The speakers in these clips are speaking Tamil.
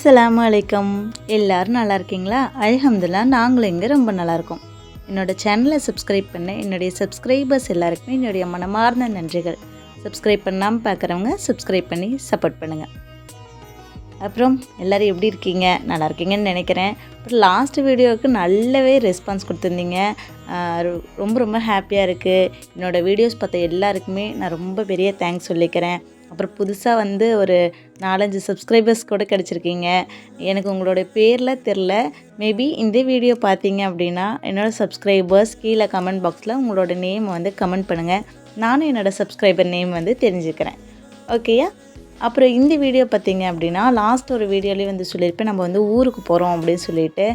அஸ்லாம் வலைக்கம் எல்லாரும் நல்லா இருக்கீங்களா? அல்ஹம்துலில்லாஹ் நாங்களும் இங்கே ரொம்ப நல்லாயிருக்கோம் என்னோடய சேனலை சப்ஸ்கிரைப் பண்ண என்னுடைய சப்ஸ்கிரைபர்ஸ் எல்லாருக்குமே என்னுடைய மனமார்ந்த நன்றிகள். சப்ஸ்கிரைப் பண்ணாமல் பார்க்குறவங்க சப்ஸ்கிரைப் பண்ணி சப்போர்ட் பண்ணுங்கள் அப்புறம் எல்லோரும் எப்படி இருக்கீங்க? நல்லா இருக்கீங்கன்னு நினைக்கிறேன். அப்புறம் லாஸ்ட் வீடியோவுக்கு நல்லாவே ரெஸ்பான்ஸ் கொடுத்துருந்தீங்க. ரொம்ப ரொம்ப ஹாப்பியாக இருக்குது என்னோடய வீடியோஸ் பார்த்த எல்லாருக்குமே நான் ரொம்ப பெரிய தேங்க்ஸ் சொல்லிக்கிறேன். அப்புறம் புதுசாக வந்து ஒரு நாலஞ்சு சப்ஸ்கிரைபர்ஸ் கூட கிடச்சிருக்கீங்க. எனக்கு உங்களோட பேரில் தெரில மேபி இந்த வீடியோ பார்த்தீங்க அப்படின்னா என்னோடய சப்ஸ்கிரைபர்ஸ் கீழே கமெண்ட் பாக்ஸில் உங்களோட நேம் வந்து கமெண்ட் பண்ணுங்கள் நானும் என்னோடய சப்ஸ்கிரைபர் நேம் வந்து தெரிஞ்சுக்கிறேன். ஓகேயா அப்புறம் இந்த வீடியோ பார்த்தீங்க அப்படின்னா லாஸ்ட் ஒரு வீடியோலேயே வந்து சொல்லியிருப்பேன். நம்ம வந்து ஊருக்கு போகிறோம் அப்படின்னு சொல்லிட்டு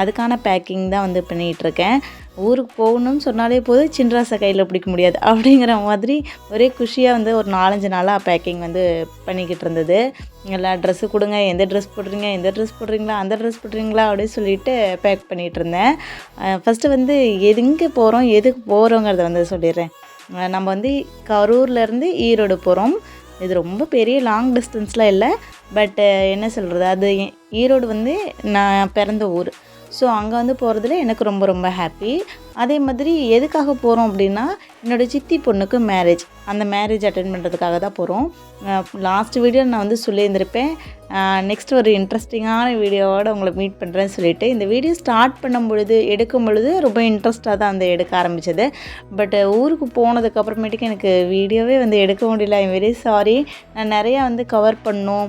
அதுக்கான பேக்கிங் தான் வந்து பண்ணிகிட்டு இருக்கேன். ஊருக்கு போகணும்னு சொன்னாலே போதும் சின்ராசை கையில் பிடிக்க முடியாது. அப்படிங்கிற மாதிரி ஒரே குஷியாக வந்து ஒரு நாலஞ்சு நாளாக பேக்கிங் வந்து பண்ணிக்கிட்டு இருந்தது. எல்லா ட்ரெஸ்ஸு கொடுங்க எந்த ட்ரெஸ் போடுறீங்க எந்த ட்ரெஸ் போடுறீங்களா அந்த ட்ரெஸ் போடுறீங்களா அப்படின்னு சொல்லிட்டு பேக் பண்ணிகிட்டு இருந்தேன். ஃபஸ்ட்டு வந்து எதுங்க போகிறோம் எதுக்கு போகிறோங்கிறத வந்து சொல்லிடுறேன். நம்ம வந்து கரூர்லேருந்து ஈரோடு போகிறோம் இது ரொம்ப பெரிய லாங் டிஸ்டன்ஸ்லாம் இல்லை. பட் என்ன சொல்கிறது அது ஈரோடு வந்து நான் பிறந்த ஊர். ஸோ அங்கே வந்து போகிறதுல எனக்கு ரொம்ப ரொம்ப ஹாப்பி அதே மாதிரி எதுக்காக போகிறோம் அப்படின்னா என்னோடய சித்தி பொண்ணுக்கு மேரேஜ் அந்த மேரேஜ் அட்டன் பண்ணுறதுக்காக தான் போகிறோம் லாஸ்ட் வீடியோ நான் வந்து சொல்லியிருந்திருப்பேன். நெக்ஸ்ட் ஒரு இன்ட்ரெஸ்டிங்கான வீடியோவோட உங்களை மீட் பண்ணுறேன்னு சொல்லிட்டு. இந்த வீடியோ ஸ்டார்ட் பண்ணும் பொழுது எடுக்கும் பொழுது ரொம்ப இன்ட்ரெஸ்ட்டாக தான் வந்து எடுக்க ஆரம்பித்தது பட் ஊருக்கு போனதுக்கப்புறமேட்டுக்கு எனக்கு வீடியோவே வந்து எடுக்க முடியல. ஐம் வெரி சாரி நான் நிறையா வந்து கவர் பண்ணோம்.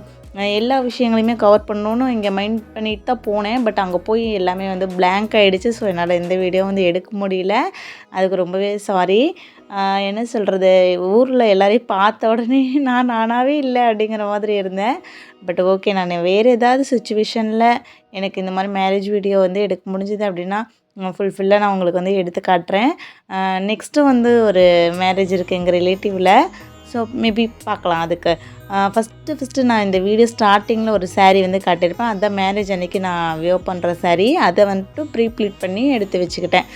எல்லா விஷயங்களையுமே கவர் பண்ணணும்னு இங்கே மைண்ட் பண்ணிட்டு தான் போனேன். பட் அங்கே போய் எல்லாமே வந்து பிளாங்க் ஆகிடுச்சு ஸோ என்னால் இந்த வீடியோ வந்து எடுக்க முடியல. அதுக்கு ரொம்பவே சாரி என்ன சொல்கிறது ஊரில் எல்லாரையும் பார்த்த உடனே நான் நானாகவே இல்லை அப்படிங்கிற மாதிரி இருந்தேன். பட் ஓகே நான் வேறு ஏதாவது சுச்சுவேஷனில் எனக்கு இந்த மாதிரி மேரேஜ் வீடியோ வந்து எடுக்க முடிஞ்சுது அப்படின்னா ஃபுல்ஃபில்லாக நான் உங்களுக்கு வந்து எடுத்து காட்டுறேன். நெக்ஸ்ட்டு வந்து ஒரு மேரேஜ் இருக்குது எங்கள் ரிலேட்டிவில் ஸோ மேபி பார்க்கலாம் அதுக்கு. ஃபஸ்ட்டு ஃபஸ்ட்டு நான் இந்த வீடியோ ஸ்டார்டிங்கில் ஒரு சாரீ வந்து காட்டியிருப்பேன். அதான் மேரேஜ் அன்னைக்கு நான் வியோ பண்ணுற சாரீ அதை வந்துட்டு ப்ரீ ப்ளீட் பண்ணி எடுத்து வச்சுக்கிட்டேன்.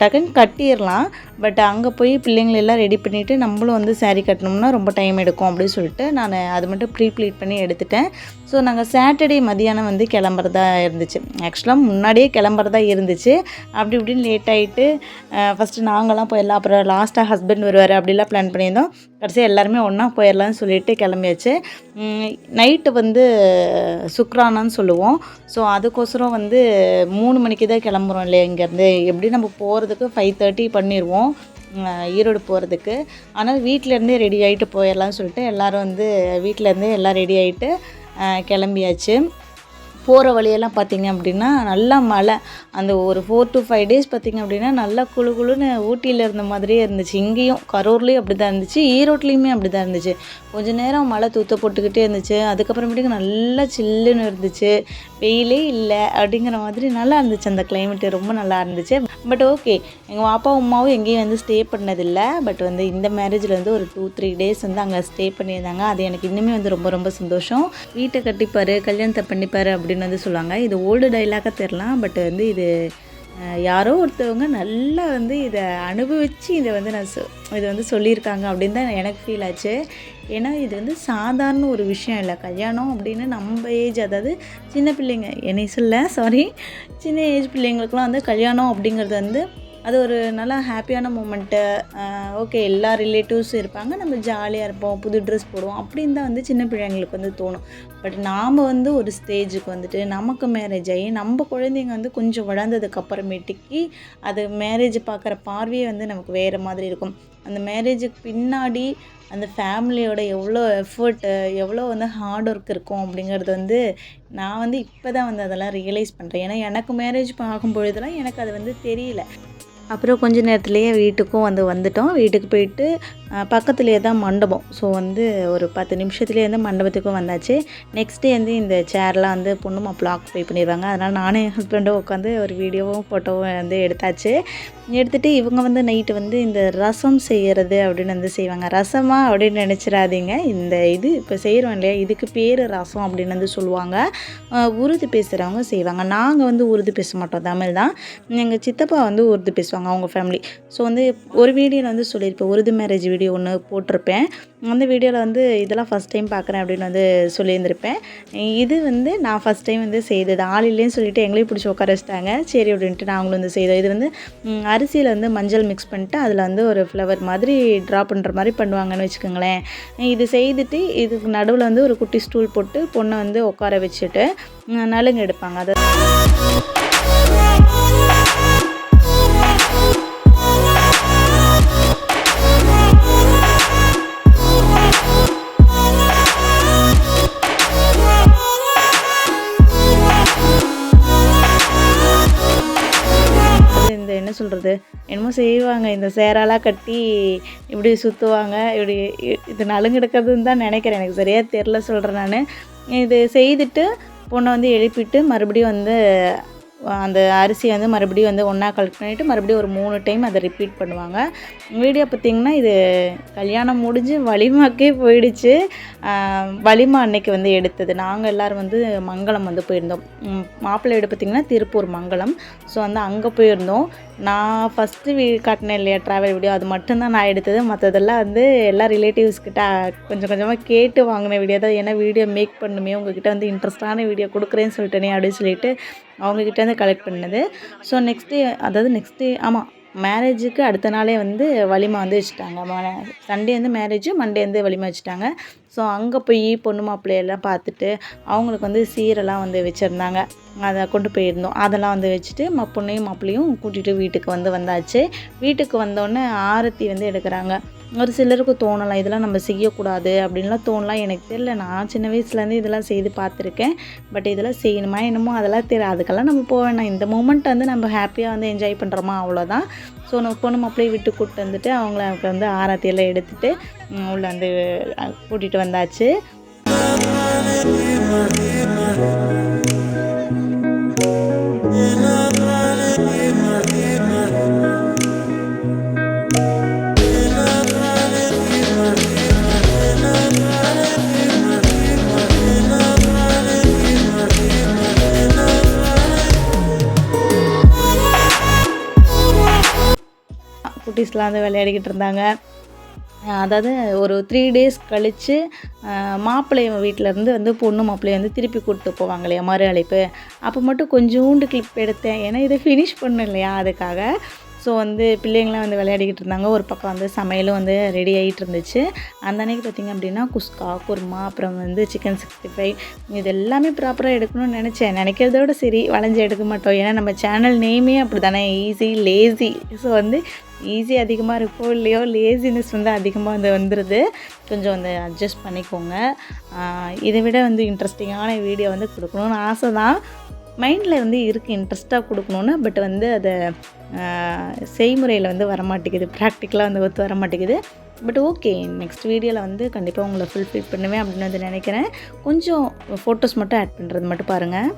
டக்குன்னு கட்டிடலாம். பட் அங்கே போய் பிள்ளைங்களெல்லாம் ரெடி பண்ணிவிட்டு நம்மளும் வந்து சாரீ கட்டணும்னா ரொம்ப டைம் எடுக்கும் அப்படின்னு சொல்லிட்டு நான் அது மட்டும் ப்ரீ ப்ளீட் பண்ணி எடுத்துட்டேன். ஸோ நாங்கள் சாட்டர்டே மதியானம் வந்து கிளம்புறதா இருந்துச்சு. ஆக்சுவலாக முன்னாடியே கிளம்புறதா இருந்துச்சு. அப்படி இப்படின்னு லேட் ஆகிட்டு ஃபஸ்ட்டு நாங்களாம் போயிடலாம். அப்புறம் லாஸ்ட்டாக ஹஸ்பண்ட் வருவார். அப்படிலாம் பிளான் பண்ணியிருந்தோம். கடைசியாக எல்லாருமே ஒன்றா போயிடலாம்னு சொல்லிட்டு கிளம்பியாச்சு நைட்டு வந்து சுக்ரானான்னு சொல்லுவோம். ஸோ அதுக்கோசரம் வந்து மூணு மணிக்கு தான் கிளம்புறோம் இல்லையா இங்கேருந்து. எப்படி நம்ம போகிறதுக்கு ஃபைவ் தேர்ட்டி பண்ணிடுவோம் ஈரோடு போகிறதுக்கு ஆனால் வீட்டிலேருந்தே ரெடி ஆகிட்டு போயிடலாம்னு சொல்லிட்டு எல்லோரும் வந்து வீட்டிலேருந்தே எல்லாம் ரெடி ஆகிட்டு கிளம்பியாச்சு. போகிற வழியெல்லாம் பார்த்திங்க அப்படின்னா நல்லா மழை. அந்த ஒரு ஃபோர் டு ஃபைவ் டேஸ் பார்த்திங்க அப்படின்னா நல்லா குளு குளுன்னு ஊட்டியில் இருந்த மாதிரியே இருந்துச்சு. இங்கேயும் கரூர்லேயும் அப்படி தான் இருந்துச்சு. ஈரோட்லேயுமே அப்படி தான் இருந்துச்சு. கொஞ்ச நேரம் மழை தூத்த போட்டுக்கிட்டே இருந்துச்சு. அதுக்கப்புறமேட்டுக்கு நல்லா சில்லுன்னு இருந்துச்சு. வெயிலே இல்லை அப்படிங்கிற மாதிரி நல்லா இருந்துச்சு அந்த கிளைமேட்டு ரொம்ப நல்லா இருந்துச்சு. பட் ஓகே எங்கள் அப்பா அம்மாவும் எங்கேயும் வந்து ஸ்டே பண்ணதில்லை. பட் வந்து இந்த மேரேஜில் வந்து ஒரு டூ த்ரீ டேஸ் வந்து அங்கே ஸ்டே பண்ணியிருந்தாங்க. அது எனக்கு இன்னுமே வந்து ரொம்ப ரொம்ப சந்தோஷம். வீட்டை கட்டிப்பார் கல்யாணத்தை பண்ணிப்பார் அப்படின்னு வந்து சொல்லுவாங்க இது ஓல்டு டைலாக தெரிலாம் பட் வந்து இது யாரோ ஒருத்தவங்க நல்லா வந்து இதை அனுபவித்து இதை வந்து நான் சொ இது வந்து சொல்லியிருக்காங்க அப்படின்னு தான் எனக்கு ஃபீல் ஆச்சு. ஏன்னா இது வந்து சாதாரண ஒரு விஷயம் இல்லை. கல்யாணம் அப்படின்னு நம்ம ஏஜ் அதாவது சின்ன பிள்ளைங்க என்னை சொல்ல சாரி சின்ன ஏஜ் பிள்ளைங்களுக்குலாம் வந்து கல்யாணம் அப்படிங்கிறது வந்து அது ஒரு நல்ல ஹாப்பியான மூமெண்ட்டு. ஓகே எல்லா ரிலேட்டிவ்ஸும் இருப்பாங்க. நம்ம ஜாலியாக இருப்போம் புது ட்ரெஸ் போடுவோம். அப்படின்னு தான் வந்து சின்ன பிள்ளைங்களுக்கு வந்து தோணும். பட் நாம் வந்து ஒரு ஸ்டேஜுக்கு வந்துட்டு நமக்கு மேரேஜ் ஆகி நம்ம குழந்தைங்க வந்து கொஞ்சம் வளர்ந்ததுக்கு அப்புறமேட்டுக்கு அது மேரேஜ் பார்க்குற பார்வையே வந்து நமக்கு வேறு மாதிரி இருக்கும். அந்த மேரேஜுக்கு பின்னாடி அந்த ஃபேமிலியோட எவ்வளோ எஃபர்ட்டு எவ்வளோ வந்து ஹார்ட் ஒர்க் இருக்கும் அப்படிங்கிறது வந்து நான் வந்து இப்போ தான் வந்து அதெல்லாம் ரியலைஸ் பண்ணுறேன் ஏன்னா எனக்கு மேரேஜ் ஆகும் பொழுதெல்லாம் எனக்கு அது வந்து தெரியல. அப்புறம் கொஞ்ச நேரத்துலேயே வீட்டுக்கும் வந்து வந்துட்டோம். வீட்டுக்கு போயிட்டு பக்கத்துலேயே தான் மண்டபம். ஸோ வந்து ஒரு பத்து நிமிஷத்துலேயே வந்து மண்டபத்துக்கும் வந்தாச்சு. நெக்ஸ்ட் டே வந்து இந்த சேர்லாம் வந்து பொண்ணு மாப்பிள்ள ஆக்குப்பை பண்ணிடுவாங்க. அதனால் நானும் என் ஹஸ்பண்டும் உட்காந்து ஒரு வீடியோவும் ஃபோட்டோவும் வந்து எடுத்தாச்சு. எடுத்துகிட்டு இவங்க வந்து நைட்டு வந்து இந்த ரசம் செய்கிறது அப்படின்னு வந்து செய்வாங்க. ரசமாக அப்படின்னு நினச்சிடாதீங்க. இந்த இது இப்போ செய்கிறோம் இல்லையா? இதுக்கு பேர் ரசம் அப்படின்னு வந்து சொல்லுவாங்க. உருது பேசுகிறவங்க செய்வாங்க. நாங்கள் வந்து உருது பேச மாட்டோம் தமிழ் தான். எங்கள் சித்தப்பா வந்து உருது பேசுவாங்க. இருக்காங்க அவங்க ஃபேமிலி ஸோ வந்து ஒரு வீடியோவில் வந்து சொல்லியிருப்பேன் உருது மேரேஜ் வீடியோ ஒன்று போட்டிருப்பேன். அந்த வீடியோவில் வந்து இதெல்லாம் ஃபஸ்ட் டைம் பார்க்குறேன் அப்படின்னு வந்து சொல்லியிருந்திருப்பேன். இது வந்து நான் ஃபஸ்ட் டைம் வந்து செய்தது. ஆள் இல்லைன்னு சொல்லிட்டு எங்களையும் பிடிச்சி உட்கார வச்சிட்டாங்க. சரி அப்படின்ட்டு நாங்களும் வந்து செய்தோம் இது வந்து அரிசியில் வந்து மஞ்சள் மிக்ஸ் பண்ணிட்டு அதில் வந்து ஒரு ஃப்ளவர் மாதிரி ட்ரா பண்ணுற மாதிரி பண்ணுவாங்கன்னு வச்சுக்கோங்களேன். இது செய்துட்டு இதுக்கு நடுவில் வந்து ஒரு குட்டி ஸ்டூல் போட்டு பொண்ணை வந்து உட்கார வச்சுட்டு நலுங்கு எடுப்பாங்க. அதை சொல்கிறது என்னமோ செய்வாங்க. இந்த சேராலாம் கட்டி இப்படி சுற்றுவாங்க இப்படி இது நலுங்கெடுக்கிறதுன்னு தான் நினைக்கிறேன். எனக்கு சரியாக தெரில சொல்கிறேன் நான். இது செய்துட்டு பொண்ணை வந்து எழுப்பிட்டு மறுபடியும் வந்து அந்த அரிசியை வந்து மறுபடியும் வந்து ஒன்றா கலெக்ட் பண்ணிவிட்டு மறுபடியும் ஒரு மூணு டைம் அதை ரிப்பீட் பண்ணுவாங்க. வீடியோ பார்த்திங்கன்னா இது கல்யாணம் முடிஞ்சு வலிமாக்கே போயிடுச்சு. வலிமா அன்னைக்கு வந்து எடுத்தது. நாங்கள் எல்லோரும் வந்து மங்களம் வந்து போயிருந்தோம். மாப்பிள்ளை வீடு பார்த்திங்கன்னா திருப்பூர் மங்களம். ஸோ வந்து அங்கே போயிருந்தோம். நான் ஃபஸ்ட்டு வீ காட்டினேன் இல்லையா ட்ராவல் வீடியோ அது மட்டும்தான் நான் எடுத்தது. மற்றதெல்லாம் வந்து எல்லா ரிலேட்டிவ்ஸ் கிட்ட கொஞ்சம் கொஞ்சமாக கேட்டு வாங்கின வீடியோ தான். ஏன்னா வீடியோ மேக் பண்ணுமே. உங்ககிட்ட வந்து இன்ட்ரெஸ்டான வீடியோ கொடுக்குறேன்னு சொல்லிட்டேனே அப்படின்னு சொல்லிட்டு அவங்கக்கிட்ட இருந்து கலெக்ட் பண்ணது. ஸோ நெக்ஸ்ட்டு அதாவது நெக்ஸ்ட்டு ஆமாம் மேரேஜுக்கு அடுத்த நாளே வந்து வலிமா வந்து வச்சுட்டாங்க. சண்டே வந்து மேரேஜ் மண்டே வந்து வலிமா வச்சுட்டாங்க. ஸோ அங்கே போய் பொண்ணு மாப்பிள்ளையெல்லாம் பார்த்துட்டு அவங்களுக்கு வந்து சீரெல்லாம் வந்து வச்சுருந்தாங்க. அதை கொண்டு போயிருந்தோம். அதெல்லாம் வந்து வச்சுட்டு ம பொண்ணையும் மாப்பிள்ளையும் கூட்டிகிட்டு வீட்டுக்கு வந்து வந்தாச்சு. வீட்டுக்கு வந்தோடனே ஆரத்தி வந்து எடுக்கிறாங்க. ஒரு சிலருக்கு தோணலாம் இதெல்லாம் நம்ம செய்யக்கூடாது அப்படின்லாம் தோணலாம். எனக்கு தெரியல நான் சின்ன வயசுலேருந்து இதெல்லாம் செய்து பார்த்துருக்கேன். பட் இதெல்லாம் செய்யணுமா என்னமோ அதெல்லாம் தெரியல. அதுக்கெல்லாம் நம்ம போக வேணாம். இந்த மூமெண்ட் வந்து நம்ம ஹாப்பியாக வந்து என்ஜாய் பண்ணுறோமா அவ்வளோதான் ஸோ நம்ம பொண்ணு மாப்பிள்ளையை விட்டு கூப்பிட்டு வந்துட்டு அவங்களுக்கு வந்து ஆராத்தியெல்லாம் எடுத்துகிட்டு ம், உள்ள வந்து கூட்டிகிட்டு வந்தாச்சு. குட்டீஸ்லாம் வந்து விளையாடிக்கிட்டு இருந்தாங்க. அதாவது ஒரு த்ரீ டேஸ் கழித்து மாப்பிள்ளைய வீட்டிலேருந்து வந்து பொண்ணு மாப்பிள்ளைய வந்து திருப்பி கூப்பிட்டு போவாங்க இல்லையா மறு அழைப்பு. அப்போ மட்டும் கொஞ்சோண்டு கிளிப் எடுத்தேன். ஏன்னா இதை ஃபினிஷ் பண்ணும் இல்லையா அதுக்காக. ஸோ வந்து பிள்ளைங்களாம் வந்து விளையாடிக்கிட்டு இருந்தாங்க. ஒரு பக்கம் வந்து சமையலும் வந்து ரெடி ஆகிட்டு இருந்துச்சு. அந்த அன்னைக்கு பார்த்திங்க அப்படின்னா குஸ்கா குருமா அப்புறம் வந்து சிக்கன் சிக்ஸ்டி ஃபைவ் இது எல்லாமே ப்ராப்பராக எடுக்கணும்னு நினச்சேன். நினைக்கிறதோட சரி வளைஞ்சு எடுக்க மாட்டோம். ஏன்னா நம்ம சேனல் நேமே அப்படி தானே ஈஸி லேசி ஸோ வந்து ஈஸி அதிகமாக இருக்கோ இல்லையோ லேசினஸ் வந்து அதிகமாக வந்து வந்துடுது கொஞ்சம் வந்து அட்ஜஸ்ட் பண்ணிக்கோங்க. இதை விட வந்து இன்ட்ரெஸ்டிங்கான வீடியோ வந்து கொடுக்கணும்னு ஆசை தான். மைண்டில் வந்து இருக்குது இன்ட்ரெஸ்ட்டாக கொடுக்கணுன்னா பட் வந்து அதை செய்முறையில் வந்து வரமாட்டேங்குது. ப்ராக்டிக்கலாக வந்து ஒத்து வரமாட்டேங்குது. பட் ஓகே நெக்ஸ்ட் வீடியோவில் வந்து கண்டிப்பாக உங்களை ஃபுல்ஃபில் பண்ணுவேன் அப்படின்னு வந்து நினைக்கிறேன். கொஞ்சம் ஃபோட்டோஸ் மட்டும் ஆட் பண்ணுறது மட்டும் பாருங்கள்